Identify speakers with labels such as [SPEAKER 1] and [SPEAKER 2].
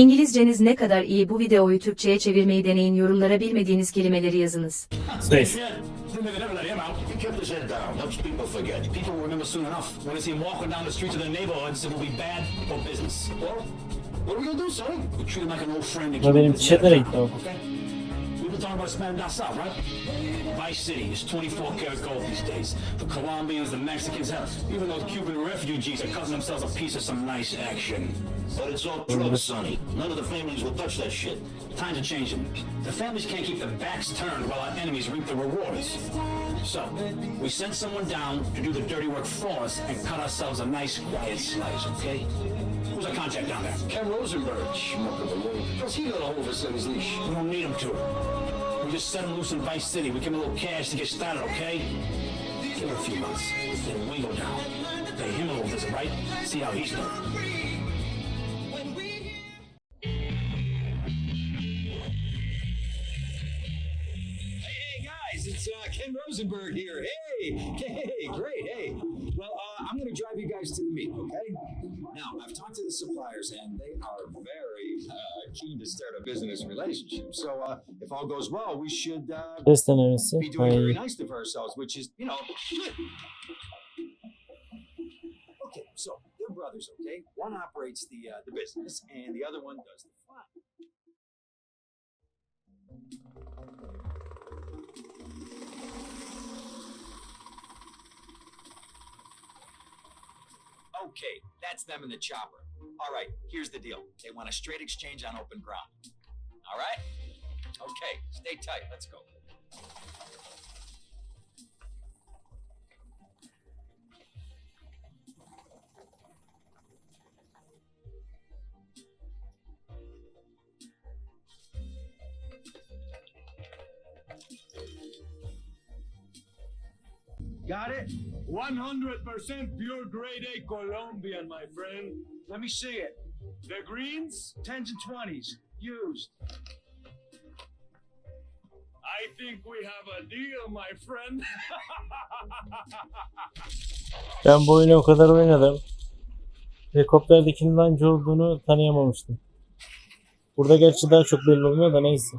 [SPEAKER 1] İngilizceniz ne kadar iyi bu videoyu Türkçe'ye çevirmeyi deneyin yorumlara bilmediğiniz kelimeleri yazınız.
[SPEAKER 2] Bu
[SPEAKER 3] benim çetlere gitti o.
[SPEAKER 2] Talking about expanding down south, right? Vice City is 24 karat gold these days. The Colombians, the Mexicans, hell, even those Cuban refugees are cutting themselves a piece of some nice action.
[SPEAKER 4] But it's all drugs, Sonny. None of the families will touch that shit.
[SPEAKER 2] Times are changing. The families can't keep their backs turned while our enemies reap the rewards. So, we send someone down to do the dirty work for us and cut ourselves a nice quiet slice, okay? Who's our contact down there?
[SPEAKER 4] Ken Rosenberg, schmuck of a lawyer. How's he got a hold of Sonny's leash?
[SPEAKER 2] We don't need him to. We just set him loose in Vice City. We give him a little cash to get started, okay? Give it a few months. Then we go down. Pay him a little visit, right? See how he's doing.
[SPEAKER 5] Hey guys, it's uh, Ken Rosenberg here. Hey, hey, great, hey. Well, uh, I'm going to drive you guys to the meet, okay? Now, I've talked to the suppliers, and they are very uh, keen to start a business relationship. So, uh, if all goes well, we should uh, be doing very nice to ourselves, which is, you know, good. Okay, so they're brothers, okay? One operates the uh, the business, and the other one does the Okay, that's them in the chopper. All right, here's the deal. They want a straight exchange on open ground. All right? Okay, stay tight. Let's go.
[SPEAKER 6] Got it? 100% pure grade A Colombian, my friend. Let me see it. The greens, 10s and 20s, used. I think we have a deal, my friend.
[SPEAKER 3] Ben bu oyunu o kadar oynadım. Helikopterdekinin lancı olduğunu tanıyamamıştım. Burada gerçi daha çok belli olmuyor da neyse.